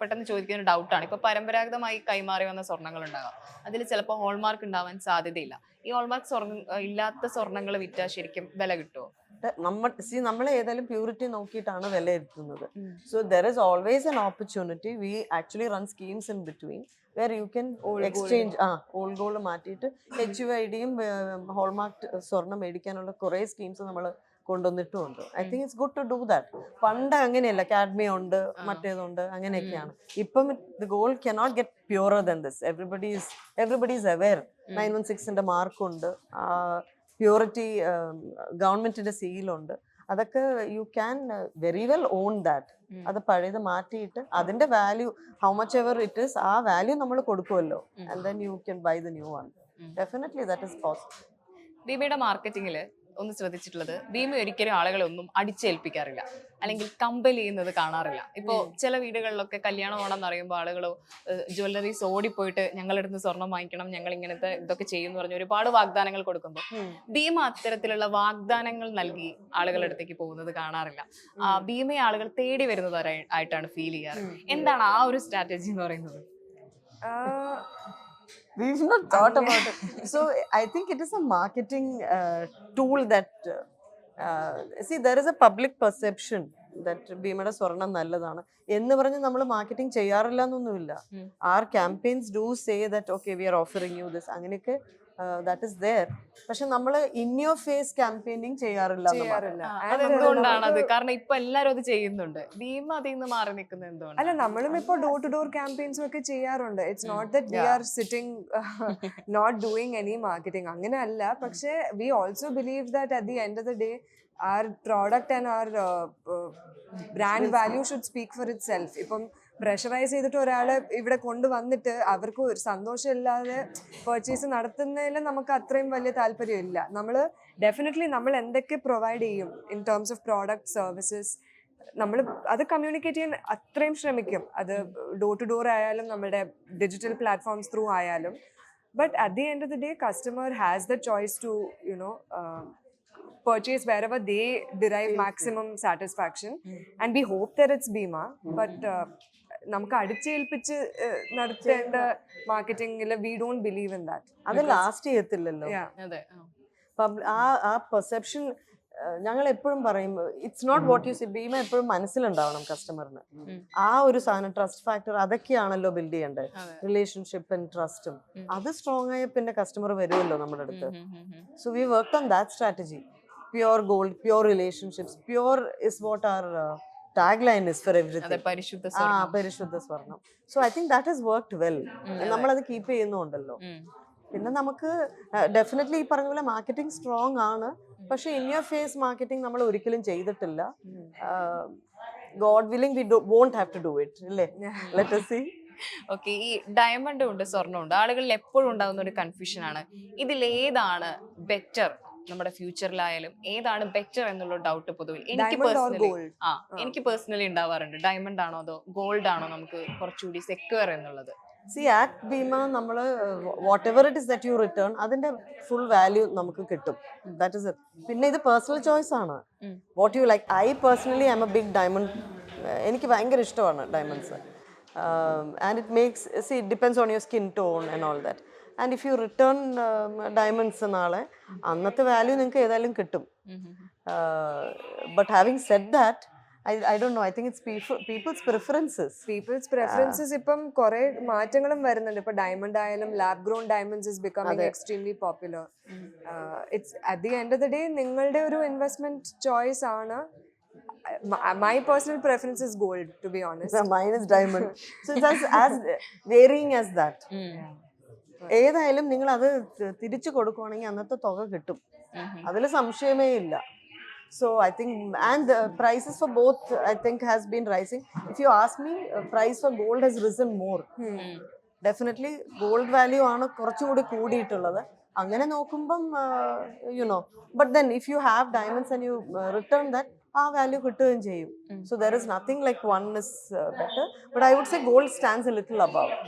പെട്ടെന്ന് ചോദിക്കുന്ന ഒരു ഡൗട്ടാണ് ഇപ്പൊ പരമ്പരാഗതമായി കൈമാറി വന്ന സ്വർണങ്ങൾ ഉണ്ടാകാം അതിൽ ചിലപ്പോൾ ഹോൾമാർക്ക് ഉണ്ടാവാൻ സാധ്യതയില്ല. ഈ ഹോൾമാർക്ക് സ്വർണ ഇല്ലാത്ത സ്വർണങ്ങൾ വിറ്റാൽ ശരിക്കും വില കിട്ടുമോ നമ്മൾ സി നമ്മൾ ഏതായാലും പ്യൂരിറ്റി നോക്കിയിട്ടാണ് വിലയിരുത്തുന്നത് so there is always an opportunity we actually run schemes in between where you can exchange uh old gold മാറ്റിയിട്ട് എച്ച് യു ഐ ഡിയും ഹോൾമാർക്ക് സ്വർണം മേടിക്കാനുള്ള കുറേ സ്കീംസ് നമ്മൾ കൊണ്ടുവന്നിട്ടുമുണ്ട്. I think it's good to do that പണ്ട് അങ്ങനെയല്ല. Academy ഉണ്ട് മറ്റേതുണ്ട് അങ്ങനെയൊക്കെയാണ്. ഇപ്പം the goal cannot get purer than this everybody is everybody is aware nine one സിക്സിന്റെ മാർക്കുണ്ട് പ്യൂരിറ്റി ഗവൺമെന്റിന്റെ സീലുണ്ട് അതൊക്കെ you can very well on that. അത് പഴയത് മാറ്റിയിട്ട് അതിന്റെ value how much ever it is ആ വാല്യൂ നമ്മൾ കൊടുക്കുമല്ലോ. And then you can buy the new one. Definitely that is possible ദീപയുടെ മാർക്കറ്റിംഗിൽ ഒന്ന് ശ്രദ്ധിച്ചിട്ടുള്ളത്. ഭീമ ഒരിക്കലും ആളുകളെ ഒന്നും അടിച്ചേൽപ്പിക്കാറില്ല. അല്ലെങ്കിൽ കമ്പൽ ചെയ്യുന്നത് കാണാറില്ല. ഇപ്പോ ചില വീടുകളിലൊക്കെ കല്യാണം ഓണം അറിയുമ്പോൾ ആളുകൾ ജ്വല്ലറീസ് ഓടിപ്പോയിട്ട് ഞങ്ങളുടെ അടുത്ത് സ്വർണം വാങ്ങിക്കണം ഞങ്ങൾ ഇങ്ങനത്തെ ഇതൊക്കെ ചെയ്യും എന്ന് പറഞ്ഞ് ഒരുപാട് വാഗ്ദാനങ്ങൾ കൊടുക്കുമ്പോൾ ഭീമ അത്തരത്തിലുള്ള വാഗ്ദാനങ്ങൾ നൽകി ആളുകളുടെ അടുത്തേക്ക് പോകുന്നത് കാണാറില്ല. ആ, ഭീമയെ ആളുകൾ തേടി വരുന്നത് ആയിട്ടാണ് ഫീൽ ചെയ്യാറ്. എന്താണ് ആ ഒരു സ്ട്രാറ്റജി എന്ന് പറയുന്നത്? We've not thought about it. So I think it is a marketing uh, tool that, uh, uh, see, there is a public perception that ഭീമയുടെ സ്വർണം നല്ലതാണ് എന്ന് പറഞ്ഞ് നമ്മൾ മാർക്കറ്റിംഗ് ചെയ്യാറില്ല എന്നൊന്നുമില്ല. Our campaigns do say that okay we are offering you this അങ്ങനെയൊക്കെ that is there പക്ഷെ നമ്മൾ ഇൻ യുവർ ഫേസ് ക്യാമ്പയിനിങ് ചെയ്യാറില്ല അതെന്തുകൊണ്ടാണ് അത് കാരണം ഇപ്പൊ എല്ലാരും അത് ചെയ്യുന്നുണ്ട്. ഭീമ അതിൽ നിന്ന് മാറി നിൽക്കുന്നത് എന്തുകൊണ്ട് അല്ല നമ്മളും ഇപ്പൊ ഡോർ ടു ഡോർ ക്യാമ്പയിൻസും ഒക്കെ ചെയ്യാറുണ്ട്. It's not that we. Are sitting not doing any marketing അങ്ങനെയല്ല പക്ഷേ we also believe that at the end of the day our product and our brand value should speak for itself ഇപ്പം pressurise ചെയ്തിട്ട് ഒരാളെ ഇവിടെ കൊണ്ടുവന്നിട്ട് അവർക്ക് ഒരു സന്തോഷമില്ലാതെ purchase നടത്തുന്നതിൽ നമുക്ക് അത്രയും വലിയ താല്പര്യമില്ല. നമ്മൾ ഡെഫിനറ്റ്ലി നമ്മൾ എന്തൊക്കെ പ്രൊവൈഡ് ചെയ്യും in terms of product services നമ്മൾ അത് കമ്മ്യൂണിക്കേറ്റ് ചെയ്യാൻ അത്രയും ശ്രമിക്കും. അത് ഡോർ ടു ഡോർ ആയാലും നമ്മുടെ ഡിജിറ്റൽ പ്ലാറ്റ്ഫോംസ് ത്രൂ ആയാലും. But at the end of the day customer has the choice to you know purchase wherever they derive maximum satisfaction. And we hope that it's bima but uh, നമുക്ക് അടിച്ചേൽപ്പിച്ച് നടത്തേണ്ട മാർക്കറ്റിംഗിൽ we don't believe in that അത് last ചെയ്യത്തില്ലല്ലോ. അതെ ആ. ആ perception ഞങ്ങൾ എപ്പോഴും പറയും it's not what you see Bhima എപ്പോഴും മനസ്സിലുണ്ടാവണം കസ്റ്റമറിന് ആ ഒരു സാധനം ട്രസ്റ്റ് ഫാക്ടർ അതൊക്കെയാണല്ലോ ബിൽഡ് ചെയ്യേണ്ടത് റിലേഷൻഷിപ്പ് ട്രസ്റ്റും. അത് സ്ട്രോങ് ആയ പിന്നെ കസ്റ്റമർ വരുമല്ലോ നമ്മുടെ അടുത്ത്. So we work on that strategy pure gold pure relationships pure is what our tag line is for everything പരിശുദ്ധ ആ. പരിശുദ്ധ സ്വർണം. So I think that has worked well നമ്മളത് കീപ്പ് ചെയ്യുന്നുണ്ടല്ലോ. പിന്നെ നമുക്ക് ഡെഫിനറ്റ്ലി ഈ പറഞ്ഞ പോലെ മാർക്കറ്റിംഗ് സ്ട്രോങ് ആണ്. പക്ഷെ ഇൻ യുവർ ഫേസ് മാർക്കറ്റിംഗ് നമ്മൾ ഒരിക്കലും ചെയ്തിട്ടില്ല. God willing we won't have to do it അല്ലേ? ലെറ്റ് സി ഓക്കെ ഈ ഡയമണ്ടും ഉണ്ട് സ്വർണം ഉണ്ട് ആളുകളിൽ എപ്പോഴും ഉണ്ടാകുന്ന ഒരു കൺഫ്യൂഷൻ ആണ്. ഇതിൽ ഏതാണ് ബെറ്റർ നമ്മുടെ ഫ്യൂച്ചറിലായാലും ഏതാണ് ബെറ്റർ എന്നുള്ള ഡൗട്ട് പൊതുവിൽ എനിക്ക് പേഴ്സണലി ആ എനിക്ക് പേഴ്സണലി ഉണ്ടാവാറുണ്ട്. ഡയമണ്ട് ആണോ അതോ ഗോൾഡ് ആണോ നമുക്ക് കുറച്ചുകൂടി സെക്യൂർ എന്നുള്ളത്. സി ആക്ട് ബീമ നമ്മൾ what ever it is that you return അതിന്റെ ഫുൾ വാല്യൂ നമുക്ക് കിട്ടും. ദാറ്റ് ഇസ് പിന്നെ ഇത് പേഴ്സണൽ ചോയ്സ് ആണ്. What you like I personally I'm a big diamond എനിക്ക് ഭയങ്കര ഇഷ്ടമാണ് diamonds and it makes see it depends on your skin tone and all that and if you return diamonds നാളെ അന്നത്തെ value നിങ്ങൾക്ക് ഏതായാലും കിട്ടും. But having set that I I don't know I think it's people's preferences people's preferences ഇപ്പം കുറെ മാറ്റങ്ങളും വരുന്നുണ്ട്. ഇപ്പൊ ഡയമണ്ട് ആയാലും lab grown diamonds is becoming extremely popular it's at the end of the day നിങ്ങളുടെ ഒരു ഇൻവെസ്റ്റ്മെന്റ് ചോയ്സ് ആണ്. My personal preference is gold to be honest mine is diamond. so it's as, as varying as that. ഏതായാലും നിങ്ങൾ അത് തിരിച്ചു കൊടുക്കുവാണെങ്കിൽ അന്നത്തെ തുക കിട്ടും. അതിൽ സംശയമേ ഇല്ല. So I think and prices for both I think has been rising if you ask me price for gold has risen more definitely gold value ആണ് കുറച്ചുകൂടി കൂടിയിട്ടുള്ളത്. അങ്ങനെ നോക്കുമ്പം you know but then if you have diamonds and you return that ആ value കിട്ടുകയും ചെയ്യും. So there is nothing like one is better but I would say gold stands a little above